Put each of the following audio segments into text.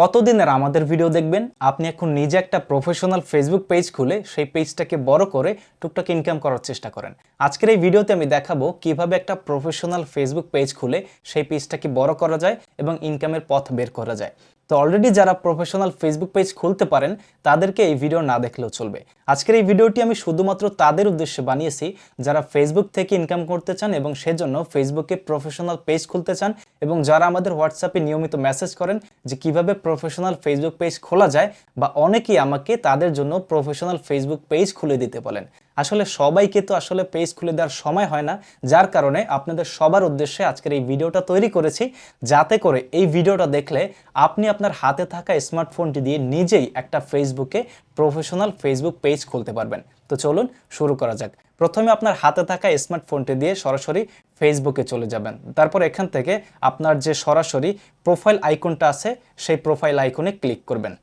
কতদিনের আমাদের ভিডিও দেখবেন? আপনি এখন নিজে একটা প্রফেশনাল ফেসবুক পেজ খুলে সেই পেজটাকে বড় করে টুকটাক ইনকাম করার চেষ্টা করেন। আজকের এই ভিডিওতে আমি দেখাবো কীভাবে একটা প্রফেশনাল ফেসবুক পেজ খুলে সেই পেজটাকে বড় করা যায় এবং ইনকামের পথ বের করা যায়। তো অলরেডি যারা প্রফেশনাল ফেসবুক পেজ খুলতে পারেন, তাদেরকে এই ভিডিও না দেখলেও চলবে। আজকের এই ভিডিওটি আমি শুধুমাত্র তাদের উদ্দেশ্যে বানিয়েছি, যারা ফেসবুক থেকে ইনকাম করতে চান এবং সেজন্য ফেসবুকে প্রফেশনাল পেজ খুলতে চান এবং যারা আমাদের হোয়াটসঅ্যাপে নিয়মিত মেসেজ করেন যে কীভাবে প্রফেশনাল ফেসবুক পেজ খোলা যায় বা অনেকেই আমাকে তাদের জন্য প্রফেশনাল ফেসবুক পেজ খুলে দিতে বলেন। আসলে সবাইকে তো আসলে পেজ খুলে দেওয়ার সময় হয় না, যার কারণে আপনাদের সবার উদ্দেশ্যে আজকের এই ভিডিওটা তৈরি করেছি, যাতে করে এই ভিডিওটা দেখলে আপনি আপনার হাতে থাকা স্মার্টফোনটি দিয়ে নিজেই একটা ফেসবুকে প্রফেশনাল ফেসবুক পেজ খুলতে পারবেন। তো চলুন শুরু করা যাক। প্রথমে আপনার হাতে থাকা স্মার্টফোনটি দিয়ে সরাসরি ফেসবুকে চলে যাবেন। তারপর এখান থেকে আপনার যে সরাসরি প্রোফাইল আইকনটা আছে, সেই প্রোফাইল আইকনে ক্লিক করবেন।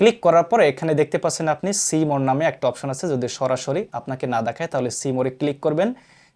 ক্লিক করার পরে এখানে দেখতে পাচ্ছেন আপনি সিমোর নামে একটা অপশন আছে। যদি সরাসরি আপনাকে না দেখায়, তাহলে সিমোরে ক্লিক করবেন।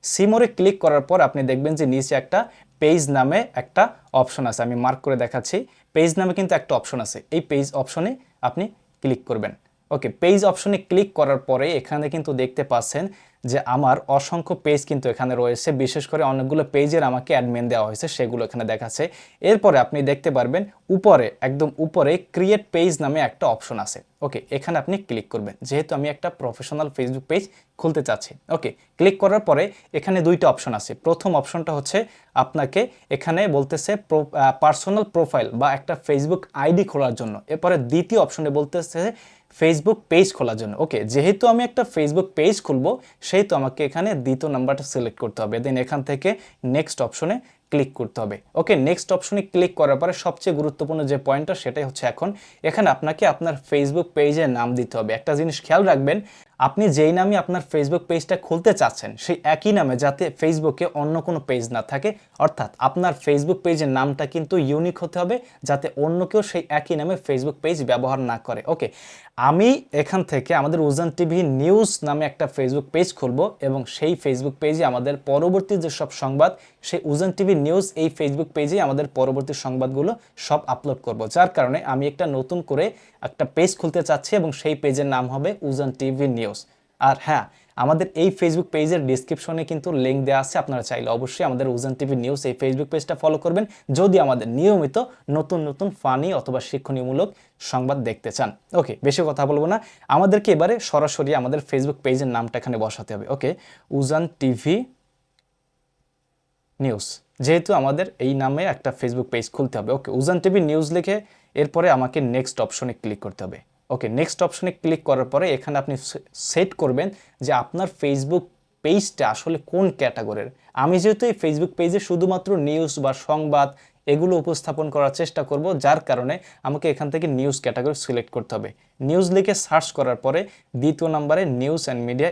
সিমোরে ক্লিক করার পর আপনি দেখবেন যে নিচে একটা পেজ নামে একটা অপশন আছে। আমি মার্ক করে দেখাচ্ছি। পেজ নামে কিন্তু একটা অপশন আছে। এই পেজ অপশনে আপনি ক্লিক করবেন। ওকে, পেজ অপশনে ক্লিক করার পরে এখানে কিন্তু দেখতে পাচ্ছেন যে আমার অসংখ্য পেজ কিন্তু এখানে রয়েছে। বিশেষ করে অনেকগুলো পেজের আমাকে অ্যাডমিন দেওয়া হয়েছে, সেগুলো এখানে দেখাচ্ছে। এরপরে আপনি দেখতে পারবেন, উপরে, একদম উপরে ক্রিয়েট পেজ নামে একটা অপশন আছে। ওকে এখানে আপনি ক্লিক করবেন। যেহেতু আমি একটা প্রফেশনাল ফেসবুক পেজ খুলতে চাচ্ছি। ওকে ক্লিক করার পরে এখানে দুইটা অপশন আছে। প্রথম অপশনটা হচ্ছে আপনাকে এখানে বলতেছে পার্সোনাল প্রোফাইল বা একটা ফেসবুক আইডি খোলার জন্য। এরপরে দ্বিতীয় অপশনে বলতেছে ফেসবুক পেজ খোলার জন্য। ওকে যেহেতু আমি একটা ফেসবুক পেজ খুলবো সেহেতু আমাকে এখানে দ্বিতীয় নাম্বারটা সিলেক্ট করতে হবে। দেন এখান থেকে নেক্সট অপশনে ক্লিক করতে হবে। ওকে নেক্সট অপশনে ক্লিক করার পরে সবচেয়ে গুরুত্বপূর্ণ যে পয়েন্টটা সেটাই হচ্ছে এখন। এখানে আপনাকে আপনার ফেসবুক পেজের নাম দিতে হবে। একটা জিনিস খেয়াল রাখবেন আপনি যেই নামে আপনার ফেসবুক পেজটা খুলতে চাচ্ছেন, সেই একই নামে যাতে ফেসবুকে অন্য কোনো পেজ না থাকে, অর্থাৎ আপনার ফেসবুক পেজের নামটা কিন্তু ইউনিক হতে হবে, যাতে অন্য কেউ সেই একই নামে ফেসবুক পেজ ব্যবহার না করে। ওকে আমি এখান থেকে আমাদের উজান টিভি নিউজ নামে একটা ফেসবুক পেজ খুলবো এবং সেই ফেসবুক পেজে আমাদের পরবর্তী যেসব সংবাদ, সেই উজান টিভি নিউজ এই ফেসবুক পেজে আমাদের পরবর্তী সংবাদগুলো সব আপলোড করব। যার কারণে আমি একটা নতুন করে একটা পেজ খুলতে চাচ্ছি এবং সেই পেজের নাম হবে উজান টিভি নিউজ আর হ্যাঁ আমাদের এই ফেসবুক পেজের ডিসক্রিপশনে কিন্তু লিঙ্ক দেওয়া আছে, আপনারা চাইলে অবশ্যই আমাদের উজান টিভি নিউজ এই ফেসবুক পেজটা ফলো করবেন। যদি আমাদের নিয়মিত নতুন নতুন ফানি অথবা শিক্ষণীয়মূলক সংবাদ দেখতে চান। ওকে বেশি কথা বলব না। আমাদেরকে এবারে সরাসরি আমাদের ফেসবুক পেজের নামটা এখানে বসাতে হবে। ওকে উজান টিভি নিউজ যেহেতু আমাদের এই নামে একটা ফেসবুক পেজ খুলতে হবে। ওকে উজান টিভি নিউজ লিখে এরপরে আমাকে নেক্সট অপশনে ক্লিক করতে হবে। ওকে নেক্সট অপশনে ক্লিক করার পরে এখানে আপনি সেট করবেন যে আপনার ফেসবুক পেজটা আসলে কোন ক্যাটাগরির আমি যেহেতু এই ফেসবুক পেজে শুধুমাত্র নিউজ বা সংবাদ এগুলো উপস্থাপন করার চেষ্টা করব, যার কারণে আমাকে এখান থেকে নিউজ ক্যাটাগরি সিলেক্ট করতে হবে। নিউজ লিখে সার্চ করার পরে দ্বিতীয় নম্বরে news and media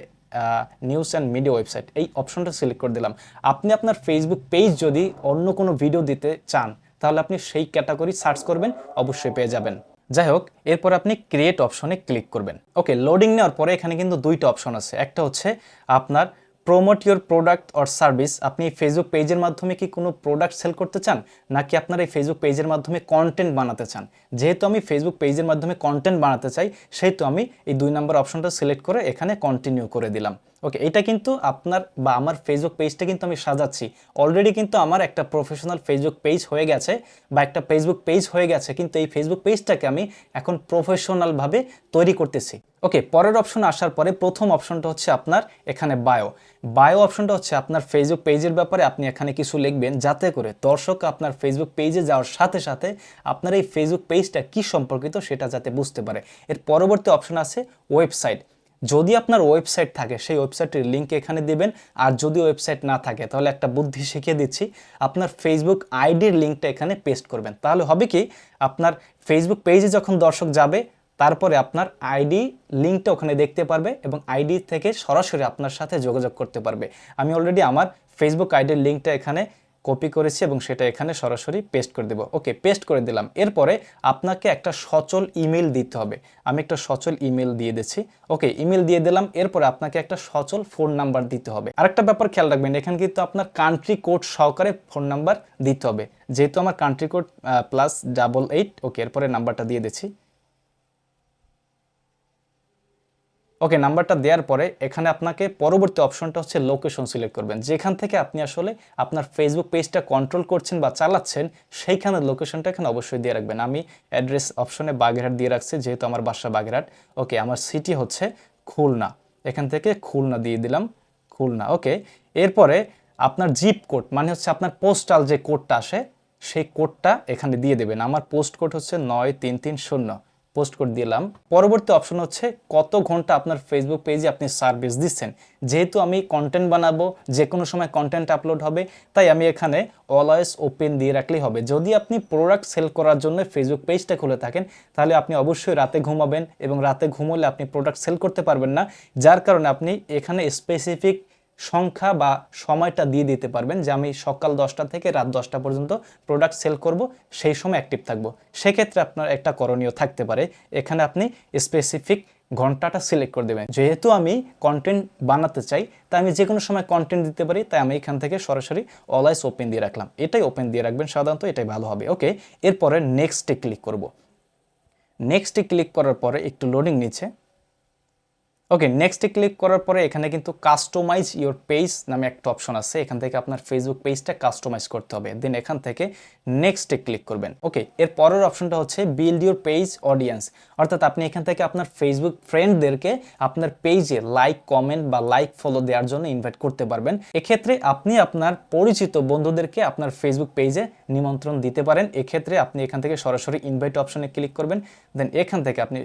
news and media website এই অপশনটা সিলেক্ট করে দিলাম। আপনি আপনার ফেসবুক পেজ যদি অন্য কোনো ভিডিও দিতে চান, তাহলে আপনি সেই ক্যাটাগরি সার্চ করবেন, অবশ্যই পেয়ে যাবেন। যাই হোক এরপর আপনি ক্রিয়েট অপশনে ক্লিক করবেন। ওকে লোডিং নেওয়ার পরে এখানে কিন্তু দুইটা অপশন আছে। একটা হচ্ছে আপনার promote your product or service আপনি ফেসবুক পেজের মাধ্যমে কি কোনো প্রোডাক্ট সেল করতে চান, নাকি আপনার এই ফেসবুক পেজের মাধ্যমে কন্টেন্ট বানাতে চান? যেহেতু আমি ফেসবুক পেজের মাধ্যমে কন্টেন্ট বানাতে চাই, সেহেতু আমি এই দুই নম্বর অপশনটা সিলেক্ট করে এখানে কন্টিনিউ করে দিলাম। ওকে এটা কিন্তু আপনার বা আমার ফেসবুক পেজটা কিন্তু আমি সাজাচ্ছি। অলরেডি কিন্তু আমার একটা প্রফেশনাল ফেসবুক পেজ হয়ে গেছে বা একটা ফেসবুক পেজ হয়ে গেছে, কিন্তু এই ফেসবুক পেজটাকে আমি এখন প্রফেশনালভাবে তৈরি করতেছি। ওকে পরের অপশন আসার পরে প্রথম অপশনটা হচ্ছে আপনার এখানে বায়ো বায়ো অপশনটা হচ্ছে আপনার ফেসবুক পেজের ব্যাপারে আপনি এখানে কিছু লিখবেন যাতে করে দর্শক আপনার ফেসবুক পেজে যাওয়ার সাথে সাথে আপনার এই ফেসবুক পেজটা কি সম্পর্কিত সেটা যাতে বুঝতে পারে। এর পরবর্তী অপশন আছে ওয়েবসাইট যদি আপনার ওয়েবসাইট থাকে, সেই ওয়েবসাইটের লিঙ্ক এখানে দিবেন। আর যদি ওয়েবসাইট না থাকে, তাহলে একটা বুদ্ধি শিখিয়ে দিচ্ছি। আপনার ফেসবুক আইডির লিঙ্কটা এখানে পেস্ট করবেন। তাহলে হবে কি, আপনার ফেসবুক পেজে যখন দর্শক যাবে, তারপরে আপনার আইডি লিঙ্কটা ওখানে দেখতে পারবে এবং আইডি থেকে সরাসরি আপনার সাথে যোগাযোগ করতে পারবে। আমি অলরেডি আমার ফেসবুক আইডির লিঙ্কটা এখানে কপি করেছি এবং সেটা এখানে সরাসরি পেস্ট করে দেবো। ওকে পেস্ট করে দিলাম। এরপরে আপনাকে একটা সচল ইমেল দিতে হবে। আমি একটা সচল ইমেল দিয়ে দিচ্ছি। ওকে ইমেল দিয়ে দিলাম। এরপরে আপনাকে একটা সচল ফোন নাম্বার দিতে হবে। আরেকটা ব্যাপার খেয়াল রাখবেন, এখানে কিন্তু আপনার কান্ট্রি কোড সহকারে ফোন নাম্বার দিতে হবে। যেহেতু আমার country code plus double eight okay এরপরে নাম্বারটা দিয়ে দিচ্ছি। ওকে নাম্বারটা দেওয়ার পরে এখানে আপনাকে পরবর্তী অপশনটা হচ্ছে লোকেশন সিলেক্ট করবেন। যেখান থেকে আপনি আসলে আপনার ফেসবুক পেজটা কন্ট্রোল করছেন বা চালাচ্ছেন, সেইখানে লোকেশনটা এখানে অবশ্যই দিয়ে রাখবেন। আমি অ্যাড্রেস অপশনে বাগেরহাট দিয়ে রাখছি, যেহেতু আমার বাসা বাগেরহাট। ওকে আমার সিটি হচ্ছে খুলনা। এখান থেকে খুলনা দিয়ে দিলাম, খুলনা। ওকে এরপরে আপনার জিপ কোড মানে হচ্ছে আপনার পোস্টাল যে কোডটা আসে, সেই কোডটা এখানে দিয়ে দেবেন। আমার পোস্ট কোড হচ্ছে নয় তিন তিন শূন্য। পোস্ট করে দিলাম। পরবর্তী অপশন হচ্ছে কত ঘণ্টা আপনার ফেসবুক পেজে আপনি সার্ভিস দিচ্ছেন। যেহেতু আমি কন্টেন্ট বানাবো যে কোনো সময় কন্টেন্ট আপলোড হবে, তাই আমি এখানে অলওয়েজ ওপেন দিয়ে রাখলেই হবে। যদি আপনি প্রোডাক্ট সেল করার জন্য ফেসবুক পেজটা খুলে থাকেন, তাহলে আপনি অবশ্যই রাতে ঘুমাবেন এবং রাতে ঘুমোলে আপনি প্রোডাক্ট সেল করতে পারবেন না। যার কারণে আপনি এখানে স্পেসিফিক সংখ্যা বা সময়টা দিয়ে দিতে পারবেন যে আমি সকাল দশটা থেকে রাত দশটা পর্যন্ত প্রোডাক্ট সেল করব, সেই সময় অ্যাক্টিভ থাকব। সেক্ষেত্রে আপনার একটা করণীয় থাকতে পারে। এখানে আপনি স্পেসিফিক ঘন্টাটা সিলেক্ট করে দেবেন। যেহেতু আমি কন্টেন্ট বানাতে চাই, তাই আমি যে কোনো সময় কন্টেন্ট দিতে পারি, তাই আমি এখান থেকে সরাসরি অলওয়েজ ওপেন দিয়ে রাখলাম। এটাই ওপেন দিয়ে রাখবেন সাধারণত, এটাই ভালো হবে। ওকে এরপরে নেক্সটে ক্লিক করব। নেক্সটে ক্লিক করার পরে একটু লোডিং নিচ্ছে। ওকে নেক্সটে ক্লিক করার পরে এখানে কিন্তু কাস্টমাইজ ইওর পেজ নামে একটা অপশন আছে। এখান থেকে আপনার ফেসবুক পেজটা কাস্টমাইজ করতে হবে। দেন এখান থেকে নেক্সটে ক্লিক করবেন। ওকে এর পরের অপশনটা হচ্ছে বিল্ড ইউর পেজ অডিয়েন্স অর্থাৎ আপনি এখান থেকে আপনার ফেসবুক ফ্রেন্ডদেরকে আপনার পেজে লাইক কমেন্ট বা লাইক ফলো দেওয়ার জন্য ইনভাইট করতে পারবেন। এক্ষেত্রে আপনি আপনার পরিচিত বন্ধুদেরকে আপনার ফেসবুক পেজে নিমন্ত্রণ দিতে পারেন। এক্ষেত্রে আপনি এখান থেকে সরাসরি ইনভাইট অপশনে ক্লিক করবেন। দেন এখান থেকে আপনি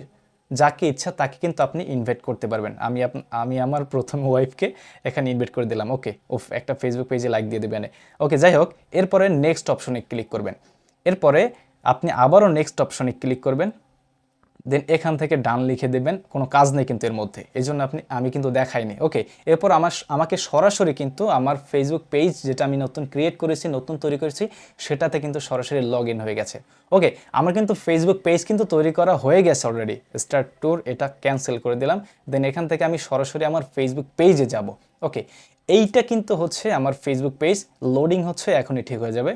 যাকে ইচ্ছা তাকে কিন্তু আপনি ইনভাইট করতে পারবেন। আমি আমি আমার প্রথম ওয়াইফকে এখানে ইনভাইট করে দিলাম। ওকে ওফ একটা ফেসবুক পেজে লাইক দিয়ে দেবেন। ওকে যাই হোক, এরপরে নেক্সট অপশনে ক্লিক করবেন। এরপরে আপনি আবারও নেক্সট অপশনে ক্লিক করবেন। দেন এখান থেকে ডান লিখে দেবেন, কোনো কাজ নেই কিন্তু এর মধ্যে। এই জন্য আপনি, আমি কিন্তু দেখাইনি। ওকে, এরপর আমার আমাকে সরাসরি কিন্তু আমার ফেসবুক পেজ যেটা আমি নতুন ক্রিয়েট করেছি, নতুন তৈরি করেছি, সেটাতে কিন্তু সরাসরি লগ ইন হয়ে গেছে। ওকে, আমার কিন্তু ফেসবুক পেজ কিন্তু তৈরি করা হয়ে গেছে অলরেডি স্টার ট্যুর এটা ক্যান্সেল করে দিলাম। দেন এখান থেকে আমি সরাসরি আমার ফেসবুক পেজে যাব। ওকে, এইটা কিন্তু হচ্ছে আমার ফেসবুক পেজ লোডিং হচ্ছে, এখনই ঠিক হয়ে যাবে।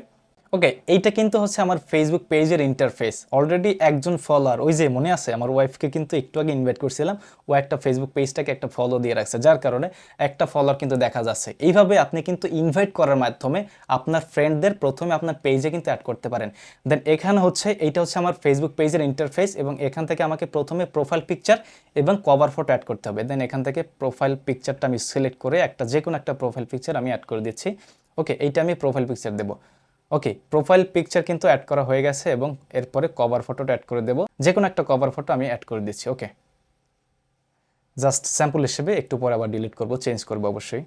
ওকে এইটা কিন্তু হচ্ছে আমার ফেসবুক পেজের ইন্টারফেস অলরেডি একজন ফলোয়ার ওই যে মনে আছে, আমার ওয়াইফকে কিন্তু একটু আগে ইনভাইট করছিলাম, ও একটা ফেসবুক পেজটাকে একটা ফলো দিয়ে রাখছে, যার কারণে একটা ফলোয়ার কিন্তু দেখা যাচ্ছে। এইভাবে আপনি কিন্তু ইনভাইট করার মাধ্যমে আপনার ফ্রেন্ডদের প্রথমে আপনার পেজে কিন্তু অ্যাড করতে পারেন। দেন এখানে হচ্ছে, এইটা হচ্ছে আমার ফেসবুক পেজের ইন্টারফেস এবং এখান থেকে আমাকে প্রথমে প্রোফাইল পিকচার এবং কভার ফটো অ্যাড করতে হবে। দেন এখান থেকে প্রোফাইল পিকচারটা আমি সিলেক্ট করে একটা যে কোনো একটা প্রোফাইল পিকচার আমি অ্যাড করে দিচ্ছি। ওকে এইটা আমি প্রোফাইল পিকচার দেবো। ওকে প্রোফাইল পিকচার কিন্তু অ্যাড করা হয়ে গেছে এবং এরপরে কভার ফটোটা অ্যাড করে দেবো। যে কোনো একটা কভার ফটো আমি অ্যাড করে দিচ্ছি ওকে জাস্ট স্যাম্পল হিসেবে একটু পরে আবার ডিলিট করব চেঞ্জ করব অবশ্যই।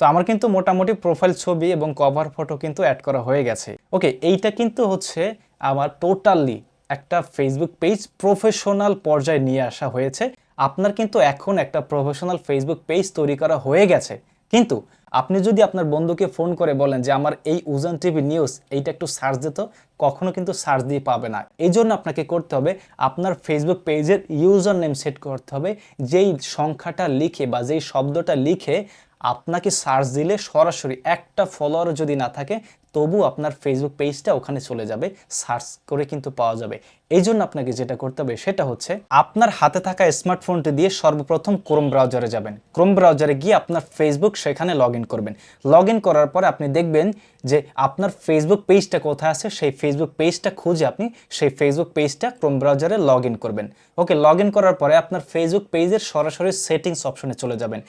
তো আমার কিন্তু মোটামুটি প্রোফাইল ছবি এবং কভার ফটো কিন্তু অ্যাড করা হয়ে গেছে। ওকে এইটা কিন্তু হচ্ছে আমার টোটালি একটা ফেসবুক পেজ প্রফেশনাল পর্যায়ে নিয়ে আসা হয়েছে। আপনার কিন্তু এখন একটা প্রফেশনাল ফেসবুক পেজ তৈরি করা হয়ে গেছে। কিন্তু আপনি যদি আপনার বন্ধুকে ফোন করে বলেন যে আমার এই উজান টিভি নিউজ এইটা একটু সার্চ দিত, কখনো কিন্তু সার্চ দিয়ে পাবে না। এই জন্য আপনাকে করতে হবে, আপনার ফেসবুক পেজের ইউজার নেম সেট করতে হবে, যেই সংখ্যাটা লিখে বা যেই শব্দটা লিখে আপনাকে সার্চ দিলে সরাসরি একটা ফলোয়ার যদি না থাকে, তবু আপনার ফেসবুক পেজটা ওখানে চলে যাবে সার্চ করে কিন্তু পাওয়া যাবে। এই জন্য আপনাকে যেটা করতে হবে সেটা হচ্ছে আপনার হাতে থাকা স্মার্টফোনটি দিয়ে সর্বপ্রথম ক্রোম ব্রাউজারে যাবেন। ক্রোম ব্রাউজারে গিয়ে আপনার ফেসবুক সেখানে লগ করবেন। লগ করার পরে আপনি দেখবেন যে আপনার ফেসবুক পেজটা কোথায় আছে, সেই ফেসবুক পেজটা খুঁজে আপনি সেই ফেসবুক পেজটা ক্রোম ব্রাউজারে লগ করবেন। ওকে লগ করার পরে আপনার ফেসবুক পেজের সরাসরি সেটিংস অপশনে চলে যাবেন।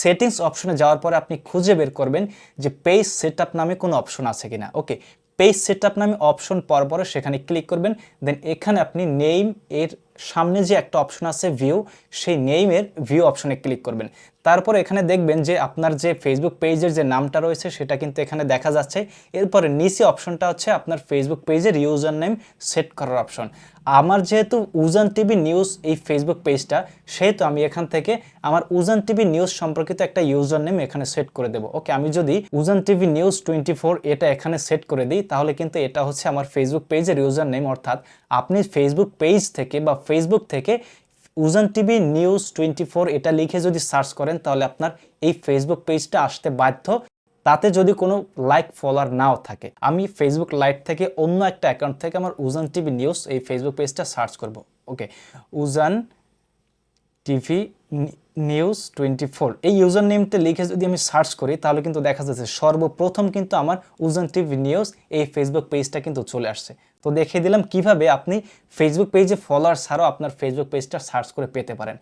সেটিংস অপশনে যাওয়ার পরে আপনি খুঁজে বের করবেন যে পেজ সেট নামে কোনো অপশন আছে কিনা। ওকে পেজ সেট আপ নামে অপশন পর পরে সেখানে ক্লিক করবেন। দেন এখানে আপনি নেইম এর সামনে যে একটা অপশন আছে ভিউ সেই নেইমের ভিউ অপশনে ক্লিক করবেন। তারপর এখানে দেখবেন যে আপনার যে ফেসবুক পেজের যে নামটা রয়েছে, সেটা কিন্তু এখানে দেখা যাচ্ছে। এরপরে নিচে অপশনটা হচ্ছে আপনার ফেসবুক পেজের ইউজার নেম সেট করার অপশন আমার যেহেতু উজান টিভি নিউজ এই ফেসবুক পেজটা সেহেতু আমি এখান থেকে আমার উজান টিভি নিউজ সম্পর্কিত একটা ইউজার নেম এখানে সেট করে দেবো। ওকে, আমি যদি Ujan TV news twenty four এটা এখানে সেট করে দিই, তাহলে কিন্তু এটা হচ্ছে আমার ফেসবুক পেজের ইউজার নেম অর্থাৎ আপনি ফেসবুক পেজ থেকে বা ফেসবুক থেকে উজান টিভি নিউজ টোয়েন্টি এটা লিখে যদি সার্চ করেন, তাহলে আপনার এই ফেসবুক পেজটা আসতে বাধ্য। তাতে যদি কোনো লাইক ফলোয়ার নাও থাকে, আমি ফেসবুক লাইট থেকে অন্য একটা অ্যাকাউন্ট থেকে আমার উজান টিভি নিউজ এই ফেসবুক পেজটা সার্চ করব। Okay Ujan TV news twenty four এই ইউজার নেমটা লিখে যদি আমি সার্চ করি, তাহলে কিন্তু দেখা যাচ্ছে সর্বপ্রথম কিন্তু আমার উজন টিভি নিউজ এই ফেসবুক পেজটা কিন্তু চলে আসছে। তো দেখে দিলাম কীভাবে আপনি ফেসবুক পেজে ফলোয়ার ছাড়াও আপনার ফেসবুক পেজটা সার্চ করে পেতে পারেন।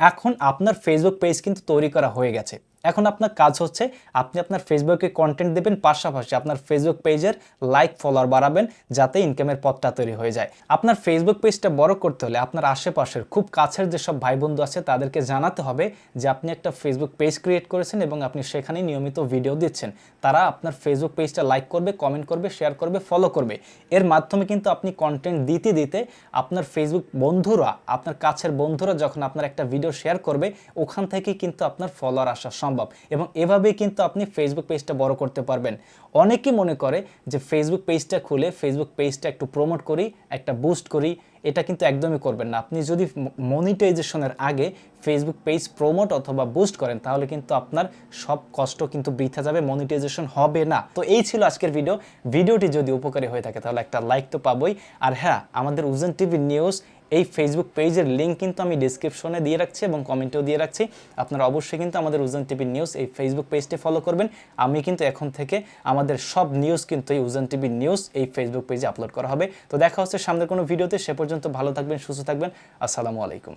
এখন আপনার ফেসবুক পেজ কিন্তু তৈরি করা হয়ে গেছে। এখন আপনার কাজ হচ্ছে আপনি আপনার ফেসবুকে কন্টেন্ট দেবেন, পাশাপাশি আপনার ফেসবুক পেজের লাইক ফলোয়ার বাড়াবেন, যাতে ইনকামের পথটা তৈরি হয়ে যায়। আপনার ফেসবুক পেজটা বড় করতে হলে আপনার আশেপাশের খুব কাছের যেসব ভাই বন্ধু আছে, তাদেরকে জানাতে হবে যে আপনি একটা ফেসবুক পেজ ক্রিয়েট করেছেন এবং আপনি সেখানে নিয়মিত ভিডিও দিচ্ছেন। তারা আপনার ফেসবুক পেজটা লাইক করবে কমেন্ট করবে শেয়ার করবে ফলো করবে। এর মাধ্যমে কিন্তু আপনি কন্টেন্ট দিতে দিতে আপনার ফেসবুক বন্ধুরা, আপনার কাছের বন্ধুরা যখন আপনার একটা ভিডিও শেয়ার করবে, ওখান থেকেই কিন্তু আপনার ফলোয়ার আসা সম্ভব। এবং এভাবেই কিন্তু আপনি ফেসবুক পেজটা বড় করতে পারবেন। অনেকেই মনে করে যে ফেসবুক পেজটা খুলে ফেসবুক পেজটা একটু প্রমোট করি, একটা বুস্ট করি, এটা কিন্তু একদমই করবেন না। আপনি যদি মনিটাইজেশনের আগে ফেসবুক পেজ প্রমোট অথবা বুস্ট করেন, তাহলে কিন্তু আপনার সব কষ্ট কিন্তু বৃথা যাবে মনিটাইজেশন হবে না। তো এই ছিল আজকের ভিডিও ভিডিওটি যদি উপকারী হয়ে থাকে, তাহলে একটা লাইক তো পাবই। আর হ্যাঁ আমাদের উজন টিভি নিউজ এই ফেসবুক পেজের লিঙ্ক কিন্তু আমি ডিসক্রিপশনে দিয়ে রাখছি এবং কমেন্টেও দিয়ে রাখছি। আপনারা অবশ্যই কিন্তু আমাদের উজান টিভি নিউজ এই ফেসবুক পেজটি ফলো করবেন। আমি কিন্তু এখন থেকে আমাদের সব নিউজ কিন্তু এই উজান টিভি নিউজ এই ফেসবুক পেজে আপলোড করা হবে। তো দেখা হচ্ছে সামনের কোনো ভিডিওতে সে পর্যন্ত ভালো থাকবেন, সুস্থ থাকবেন। আসসালামু আলাইকুম।